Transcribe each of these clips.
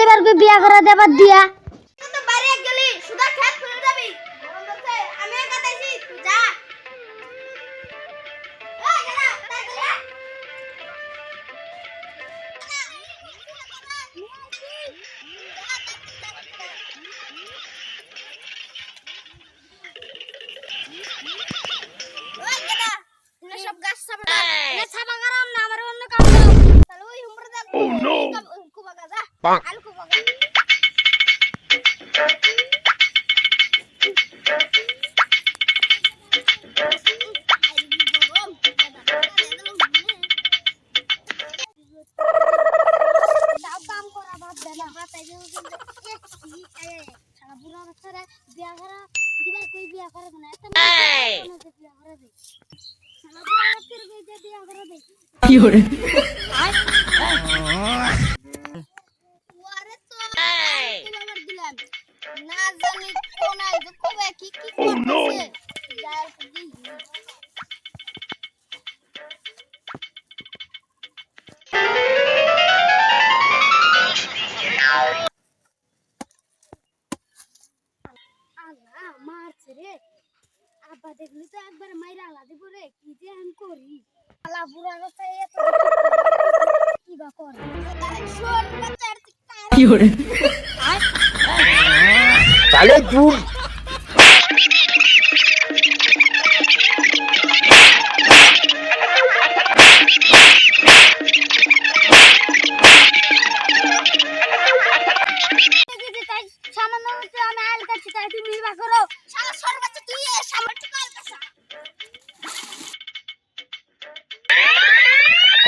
দেবার কই বিয়া করা দেবার দিয়া তো বাইরে গেলি সুদা খেত খুলে যাবি আমি একা তাইছি যা Oh no! Bang. কাম করা বাদ দে না তাই যে সারা বুড়া বাচ্চারা বিয়া করা দিবার কই বিয়া করে না একটা বিয়া করে দে সারা বুড়া বাচ্চারা বিয়া করে দে 有人，রে আব্বা দেখলি তো একবার মাইরা আলা দিব রে কি যে আমি করি? আলা বুড়া অবস্থায় এত কি বা কর? কি হরে তাহলে দূর।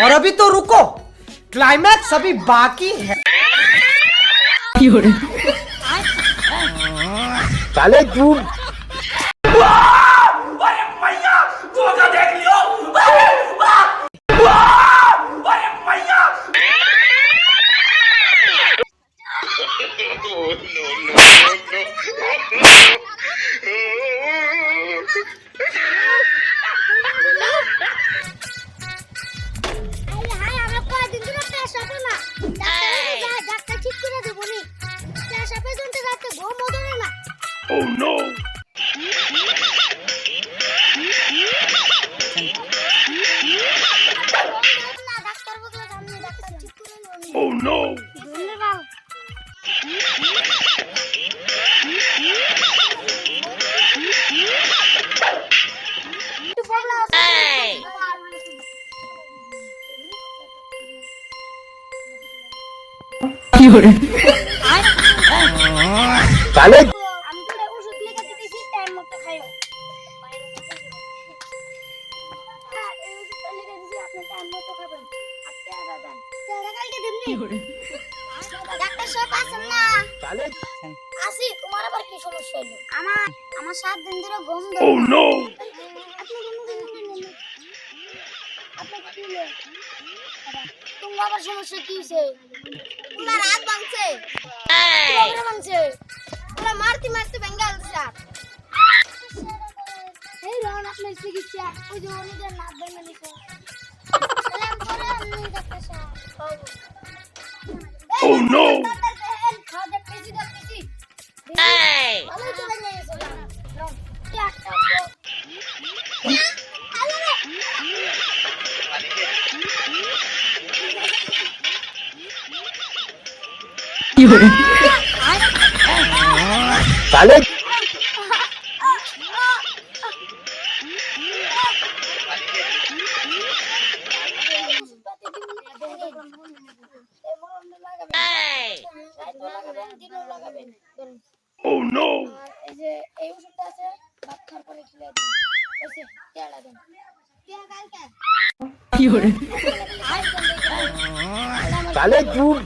और अभी तो रुको क्लाइमैक्स अभी बाकी है साले तू no, no, no, no, no. পর্যন্ত যাচ্ছে ঘুম ধরে না তাহলে ডাক্তার সাহেব আসেন না আসি তোমার আবার কি সমস্যা হলো আমার আমার সাত দিন ধরে ঘুম তোমার আবার সমস্যা কি হয়েছে তোমার হাত ভাঙছে। ভাঙছে। ওরা মারতে মারতে ভেঙে আলছে হাত। এই আপনার চিকিৎসা ওই যে অনেকের নাক ভেঙে নিছে Oh no! তাহলে Oh no! এই যে এই ওষুধটা আছে ভাত খাওয়ার পরে খেলে দিন এসে পেয়ারা দেন পেয়ারা কালকে 有人，তাহলে দূর